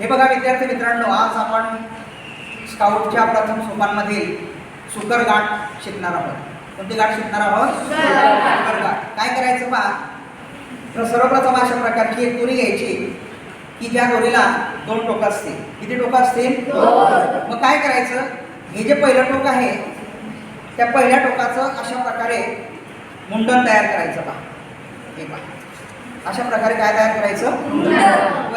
हे बघा विद्यार्थी मित्रांनो आज आपण स्काउटच्या प्रथम सोपानमधील सुकर गाठ शिकणार आहोत. कोणती गाठ शिकणार आहोत? सुकर गाठ. काय करायचं पहा? तर सर्वप्रथम अशा प्रकारची एक दोरी घ्यायची की ज्या दोरीला दोन टोक असतील. किती टोक असतील? मग काय करायचं? हे जे पहिलं टोक आहे त्या पहिल्या टोकाचं अशा प्रकारे मुंडन तयार करायचं पहा. हे पहा. अशा प्रकारे काय तयार करायचं?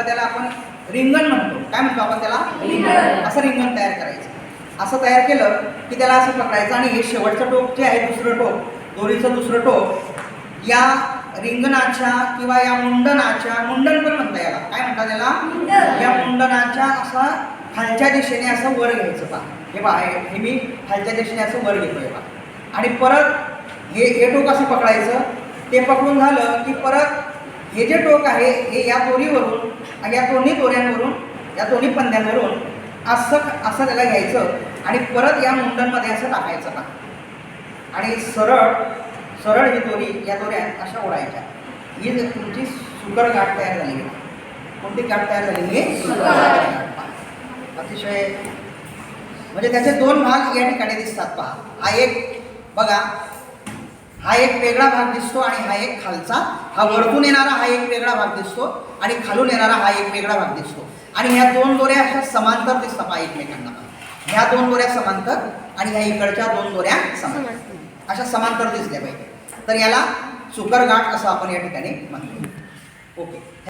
किंवा त्याला आपण रिंगण म्हणतो. काय म्हणतो आपण त्याला? रिंगण. असं रिंगण तयार करायचं. असं तयार केलं की त्याला असं पकडायचं आणि हे शेवटचं टोक जे आहे दुसरं टोक दोरीचं दुसरं टोक या रिंगणाच्या किंवा या मुंडनाच्या मुंडन पण म्हणता याला. काय म्हणतात त्याला? या मुंडनाच्या असा खालच्या दिशेने असं वर घ्यायचं पहा. हे पहा हे मी खालच्या दिशेने असं वर घेतोय पहा. आणि परत हे हे टोक असं पकडायचं. ते पकडून झालं की परत हे जे टोक आहे हे या दोरीवरून आणि या दोन्ही दोऱ्यांवरून या दोन्ही पंद्यांवरून असं असं त्याला घ्यायचं आणि परत या मुंडनमध्ये असं टाकायचं का आणि सरळ सरळ ही दोरी या दोऱ्या अशा ओढायच्या. ही जर तुमची सुकर गाठ तयार झालेली आहे कोणती गाठ तयार झालेली आहे पहा. अतिशय म्हणजे त्याचे दोन भाग या ठिकाणी दिसतात पहा. हा एक बघा हा एक वेगळा भाग दिसतो आणि हा एक खालचा. हा वरतून येणारा हा एक वेगळा भाग दिसतो आणि खालून येणारा हा एक वेगळा भाग दिसतो. आणि ह्या दोन दोऱ्या अशा समांतर दिसतात पहा एकमेकांना. ह्या दोन दोऱ्या समांतर आणि ह्या इकडच्या दोन दोऱ्या समांतर. अशा समांतर दिसल्या पाहिजे. तर याला सुकर असं आपण या ठिकाणी म्हणतो. ओके.